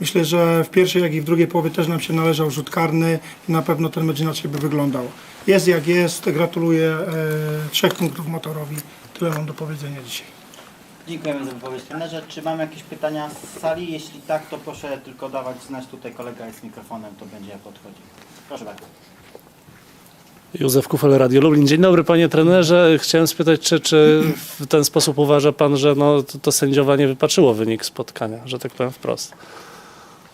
Myślę, że w pierwszej, jak i w drugiej połowie też nam się należał rzut karny i na pewno ten mecz inaczej by wyglądał. Jest jak jest, gratuluję e, trzech punktów motorowi. Tyle mam do powiedzenia dzisiaj. Dziękujemy za wypowiedź trenerze. Czy mamy jakieś pytania z sali? Jeśli tak, to proszę tylko dawać znać tutaj kolega jest z mikrofonem, to będzie podchodził. Proszę bardzo. Józef Kufel, Radio Lublin. Dzień dobry panie trenerze. Chciałem spytać, czy, czy w ten sposób uważa pan, że no, to, to sędziowanie wypaczyło wynik spotkania, że tak powiem wprost?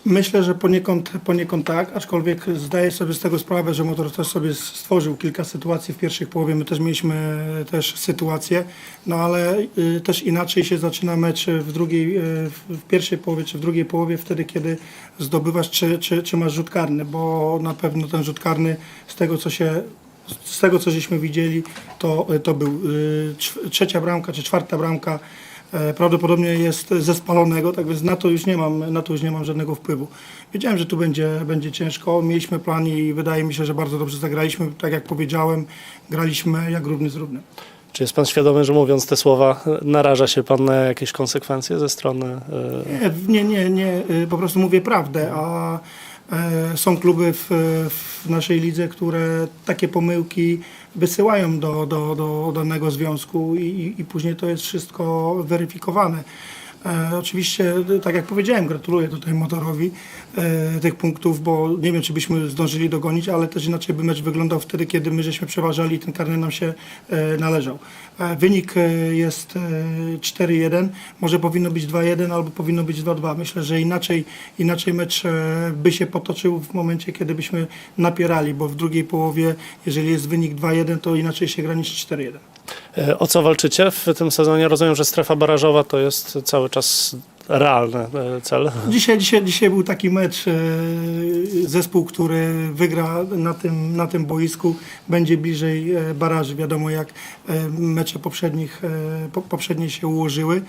Myślę, że poniekąd, poniekąd tak, aczkolwiek zdaję sobie z tego sprawę, że motor też sobie stworzył kilka sytuacji w pierwszej połowie. My też mieliśmy też sytuacje, no ale y, też inaczej się zaczyna mecz w drugiej, y, w pierwszej połowie czy w drugiej połowie, wtedy kiedy zdobywasz czy, czy, czy masz rzut karny, bo na pewno ten rzut karny z tego co się z tego co żeśmy widzieli, to, to był y, trz- trzecia bramka czy czwarta bramka. E, Prawdopodobnie jest ze spalonego, tak więc na to już nie mam, na to już nie mam żadnego wpływu. Wiedziałem, że tu będzie, będzie ciężko. Mieliśmy plan i wydaje mi się, że bardzo dobrze zagraliśmy. Tak jak powiedziałem, graliśmy jak równy z równym. Czy jest pan świadomy, że mówiąc te słowa, naraża się pan na jakieś konsekwencje ze strony... e, Nie, nie, nie, nie y, po prostu mówię prawdę, a są kluby w, w naszej lidze, które takie pomyłki wysyłają do, do, do danego związku i, i później to jest wszystko weryfikowane. E, oczywiście, y, tak jak powiedziałem, gratuluję tutaj motorowi e, tych punktów, bo nie wiem, czy byśmy zdążyli dogonić, ale też inaczej by mecz wyglądał wtedy, kiedy my żeśmy przeważali i ten karny nam się e, należał. E, wynik e, jest e, 4-1, może powinno być 2-1 albo powinno być 2-2. Myślę, że inaczej, inaczej mecz e, by się potoczył w momencie, kiedy byśmy napierali, bo w drugiej połowie, jeżeli jest wynik 2-1, to inaczej się gra niż 4-1. E, O co walczycie w tym sezonie? Rozumiem, że strefa barażowa to jest cały czas realny e, cel. Dzisiaj, dzisiaj, dzisiaj był taki mecz. e, Zespół, który wygra na tym, na tym boisku, będzie bliżej baraży. Wiadomo, jak mecze poprzednich, po- poprzednie się ułożyły.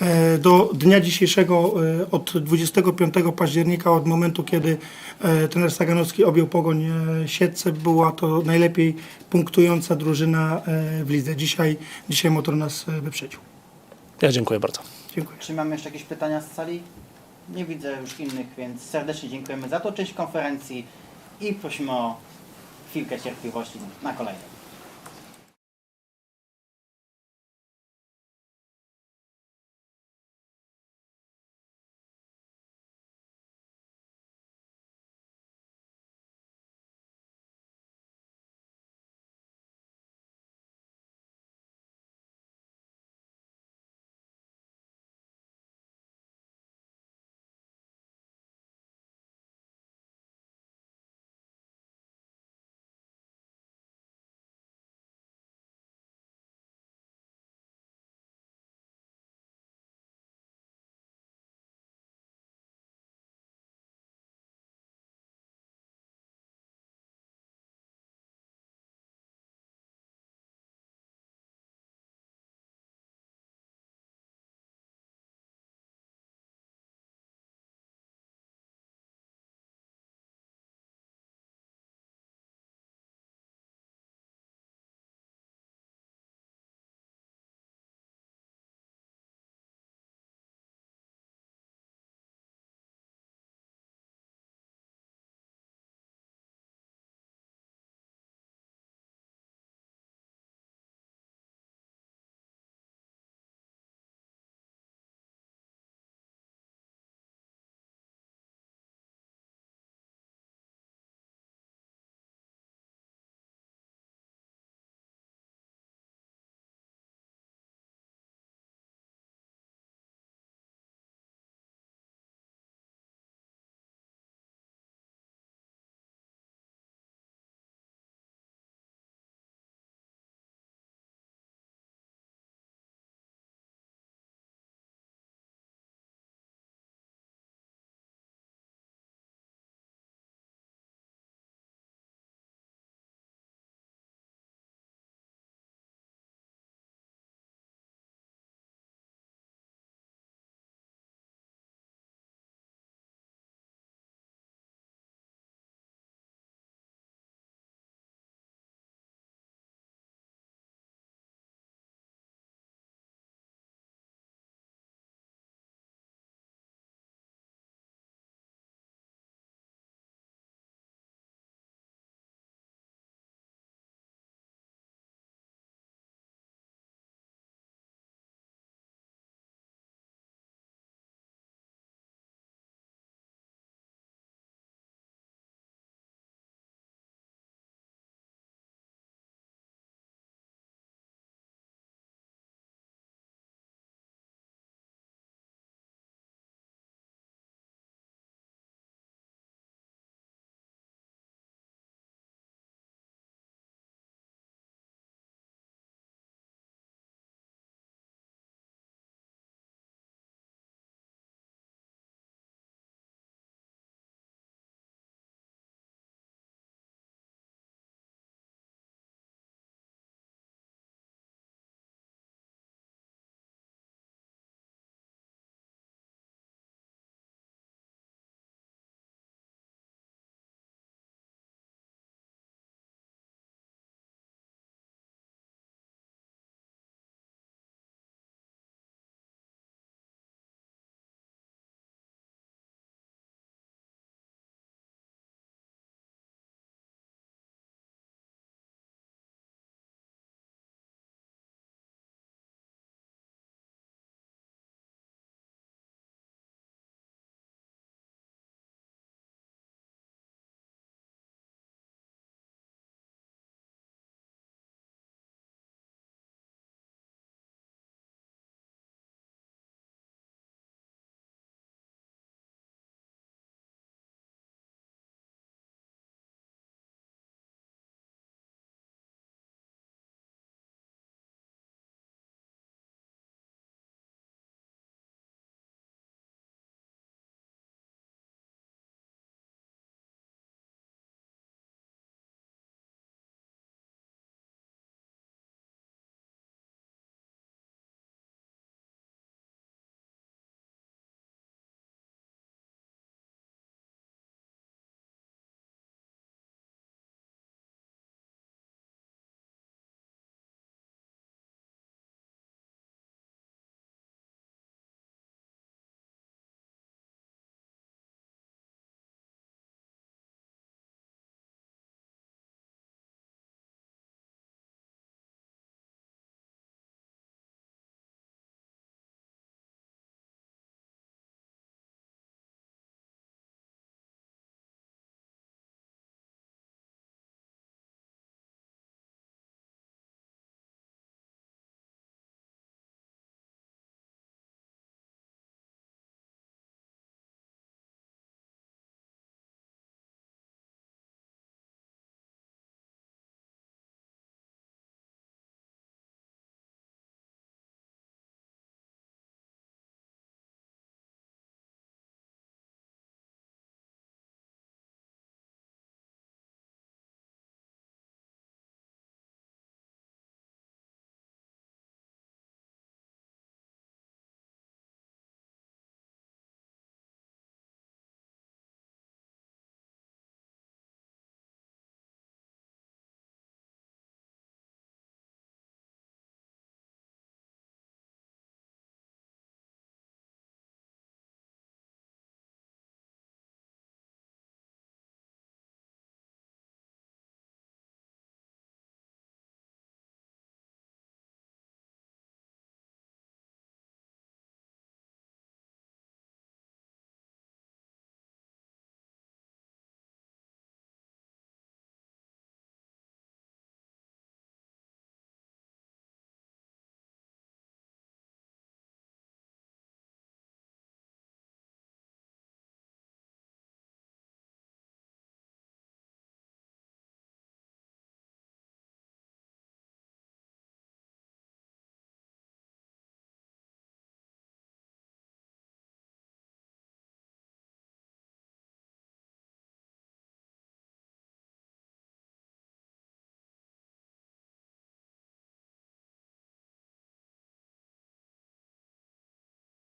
E, Do dnia dzisiejszego, e, od 25 października, od momentu, kiedy e, trener Saganowski objął pogoń siedce, była to najlepiej punktująca drużyna w lidze. Dzisiaj, dzisiaj motor nas wyprzedził. Ja dziękuję bardzo. Dziękuję. Czy mamy jeszcze jakieś pytania z sali? Nie widzę już innych, więc serdecznie dziękujemy za to część konferencji i prosimy o chwilkę cierpliwości na kolejną.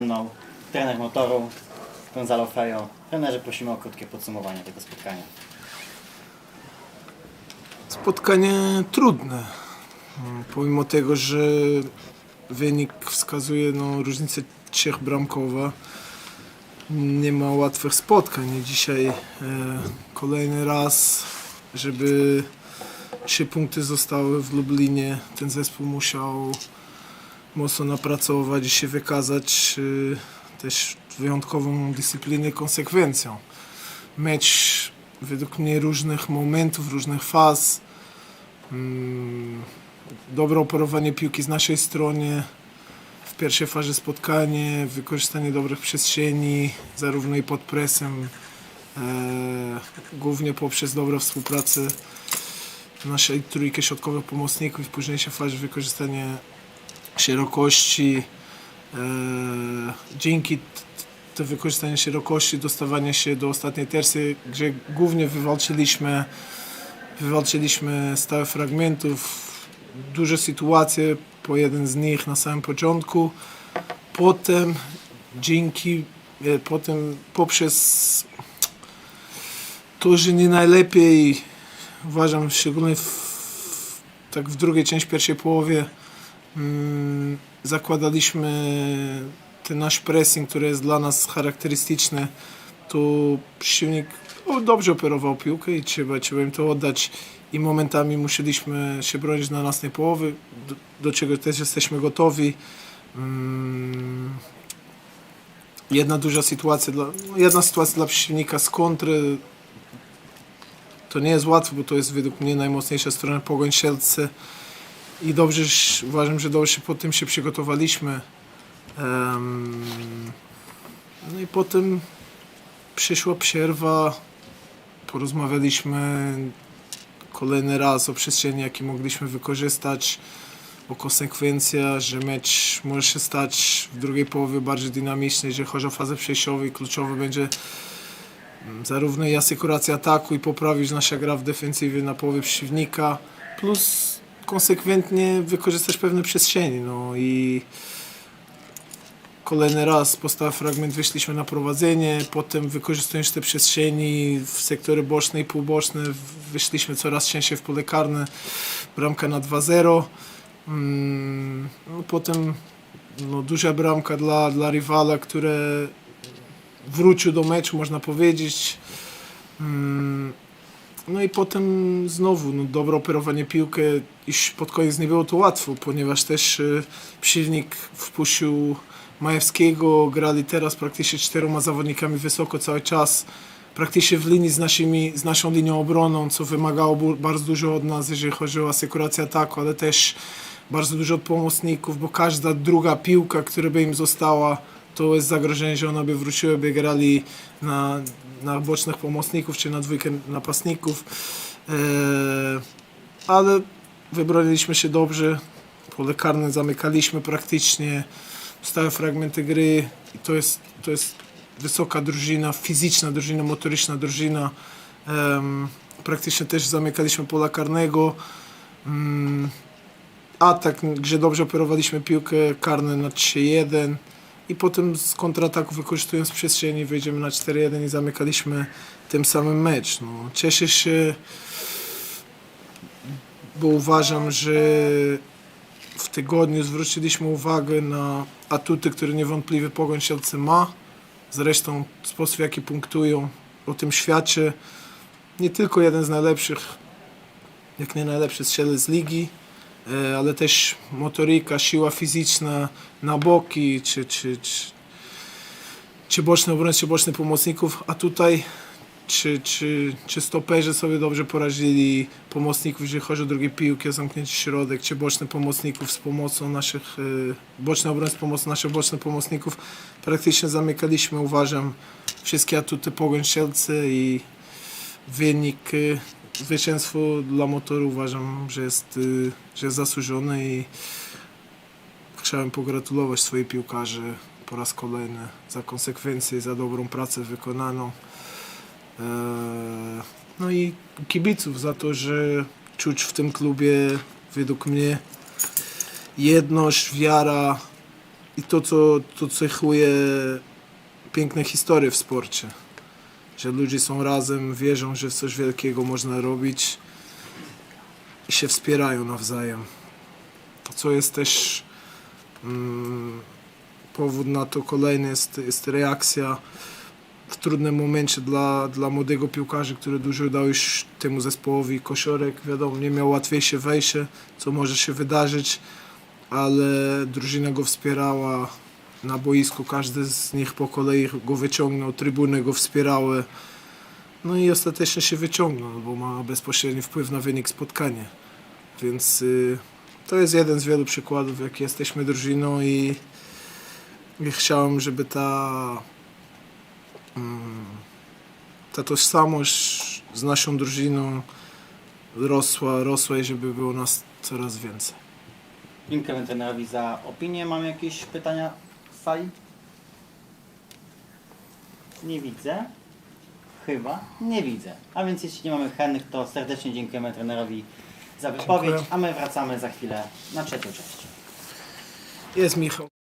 Mną trener motoru Gonzalo Fejo. Trenerze prosimy o krótkie podsumowanie tego spotkania. Spotkanie trudne. Mm, Pomimo tego, że wynik wskazuje no, różnicę trzech bramkowa, nie ma łatwych spotkań. Dzisiaj e, kolejny raz, żeby trzy punkty zostały w Lublinie, ten zespół musiał mocno napracować i się wykazać e, też wyjątkową dyscypliną i konsekwencją. Mecz według mnie różnych momentów, różnych faz. Mm, Dobre operowanie piłki z naszej strony. W pierwszej fazie spotkanie, wykorzystanie dobrych przestrzeni, zarówno i pod presem, e, głównie poprzez dobrą współpracę naszej trójki środkowych pomocników i w późniejszej fazie wykorzystanie szerokości. E, dzięki to wykorzystanie szerokości, dostawanie się do ostatniej tersy, gdzie głównie wywalczyliśmy, wywalczyliśmy stałe fragmentów, duże sytuacje, po jeden z nich na samym początku. Potem dzięki, e, potem poprzez to, że nie najlepiej, uważam, szczególnie w, tak w drugiej części pierwszej połowie, zakładaliśmy ten nasz pressing, który jest dla nas charakterystyczny, to przeciwnik dobrze operował piłkę i trzeba, trzeba im to oddać. I momentami musieliśmy się bronić na następnej połowy, do, do czego też jesteśmy gotowi. Mm, jedna duża sytuacja, dla, jedna sytuacja dla przeciwnika z kontry. To nie jest łatwe, bo to jest według mnie najmocniejsza strona Pogoń Sielce. I dobrze, że- uważam, że dobrze po tym się przygotowaliśmy. No i potem przyszła przerwa, porozmawialiśmy kolejny raz o przestrzeni, jakie mogliśmy wykorzystać, o konsekwencjach, że mecz może się stać w drugiej połowie bardziej dynamiczny, jeżeli chodzi o fazę przejściową i kluczowy będzie mm, zarówno i asekuracja ataku i poprawić nasza gra w defensywie na połowie przeciwnika, plus konsekwentnie wykorzystać pewne przestrzeni, no i kolejny raz postawa fragment wyszliśmy na prowadzenie, potem wykorzystując te przestrzeni w sektory boczne i półboczne wyszliśmy coraz częściej w pole karne, bramka na 2-0. Mm, No, potem no, duża bramka dla, dla rywala, które wrócił do meczu, można powiedzieć. Mm, No i potem znowu no, dobre operowanie piłkę. Iż pod koniec nie było to łatwo, ponieważ też y, przeciwnik wpuścił Majewskiego, grali teraz praktycznie czteroma zawodnikami wysoko cały czas, praktycznie w linii z, naszymi, z naszą linią obroną, co wymagało bardzo dużo od nas, jeżeli chodzi o asekurację ataku, ale też bardzo dużo od pomocników, bo każda druga piłka, która by im została, to jest zagrożenie, że ona by wróciła, by grali na, na bocznych pomocników, czy na dwójkę napastników. Eee, ale wybroniliśmy się dobrze, pole karne zamykaliśmy praktycznie, stałe fragmenty gry i to jest, to jest wysoka drużyna, fizyczna drużyna, motoryczna drużyna. Praktycznie też zamykaliśmy pola karnego. Mm, atak, gdzie dobrze operowaliśmy piłkę karne na 3-1 i potem z kontrataku wykorzystując przestrzeni wejdziemy na 4-1 i zamykaliśmy tym samym mecz. No, cieszę się, bo uważam, że w tygodniu zwróciliśmy uwagę na atuty, które niewątpliwie Pogoń Sielce ma. Zresztą sposób, w jaki punktują, o tym świadczy. Nie tylko jeden z najlepszych, jak nie najlepszy strzelec ligi, ale też motoryka, siła fizyczna na boki, czy, czy, czy, czy boczne obrońcy, czy boczne pomocników, a tutaj czy, czy, czy stoperzy sobie dobrze poradzili, pomocników, jeżeli chodzi o drugie piłki, o zamknięcie środek, czy boczne pomocników z pomocą naszych, y, boczne obrońcy z pomocą naszych bocznych pomocników. Praktycznie zamykaliśmy, uważam, wszystkie atuty Pogoń Sielce i wynik, y, zwycięstwo dla motoru uważam, że jest, y, że jest zasłużone i chciałem pogratulować swojej piłkarzy po raz kolejny za konsekwencje, za dobrą pracę wykonaną. Eee, No i kibiców za to, że czuć w tym klubie według mnie jedność, wiara i to, co to cechuje piękne historie w sporcie. Że ludzie są razem, wierzą, że coś wielkiego można robić i się wspierają nawzajem. Co jest też mm, powód na to kolejny jest, jest reakcja w trudnym momencie dla, dla młodego piłkarza, który dużo dał już temu zespołowi. Kosiorek, wiadomo, nie miał łatwiejsze wejście, co może się wydarzyć, ale drużyna go wspierała na boisku, każdy z nich po kolei go wyciągnął, trybuny go wspierały. No i ostatecznie się wyciągnął, bo ma bezpośredni wpływ na wynik spotkania. Więc y, to jest jeden z wielu przykładów, jak jesteśmy drużyną i, i chciałem, żeby ta mm, ta tożsamość z naszą drużyną rosła, rosła i żeby było nas coraz więcej. Dziękujemy trenerowi za opinię. Mamy jakieś pytania sali? Nie widzę. Chyba nie widzę. A więc jeśli nie mamy chętnych, to serdecznie dziękujemy trenerowi za wypowiedź, Dziękuję. a my wracamy za chwilę na trzecią część. Jest Michał.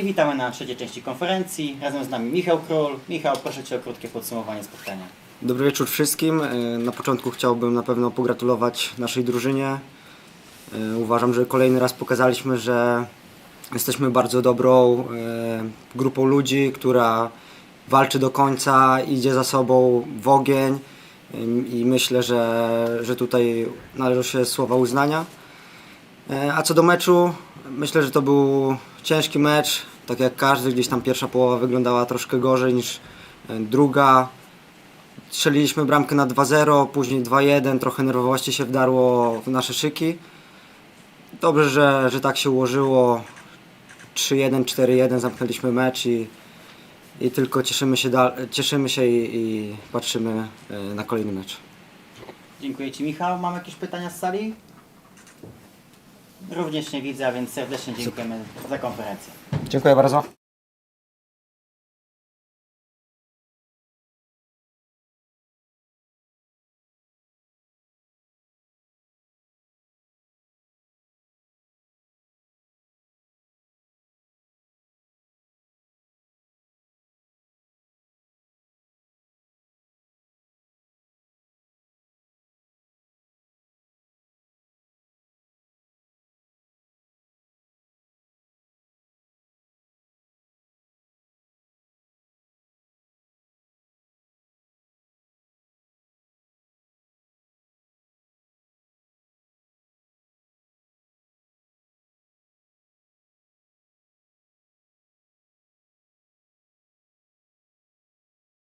I witamy na trzeciej części konferencji. Razem z nami Michał Król. Michał, proszę Cię o krótkie podsumowanie spotkania. Dobry wieczór wszystkim. E, Na początku chciałbym na pewno pogratulować naszej drużynie. E, Uważam, że kolejny raz pokazaliśmy, że jesteśmy bardzo dobrą e, grupą ludzi, która walczy do końca, idzie za sobą w ogień i myślę, że, że tutaj należą się słowa uznania. A co do meczu, myślę, że to był ciężki mecz. Tak jak każdy, gdzieś tam pierwsza połowa wyglądała troszkę gorzej niż e, druga. Strzeliliśmy bramkę na 2-0, później 2-1, trochę nerwowości się wdarło w nasze szyki. Dobrze, że, że tak się ułożyło. 3-1, 4-1 zamknęliśmy mecz i, i tylko cieszymy się, cieszymy się i, i patrzymy e, na kolejny mecz. Dziękuję Ci Michał. Mamy jakieś pytania z sali? Również nie widzę, a więc serdecznie dziękujemy za konferencję. Dziękuję bardzo.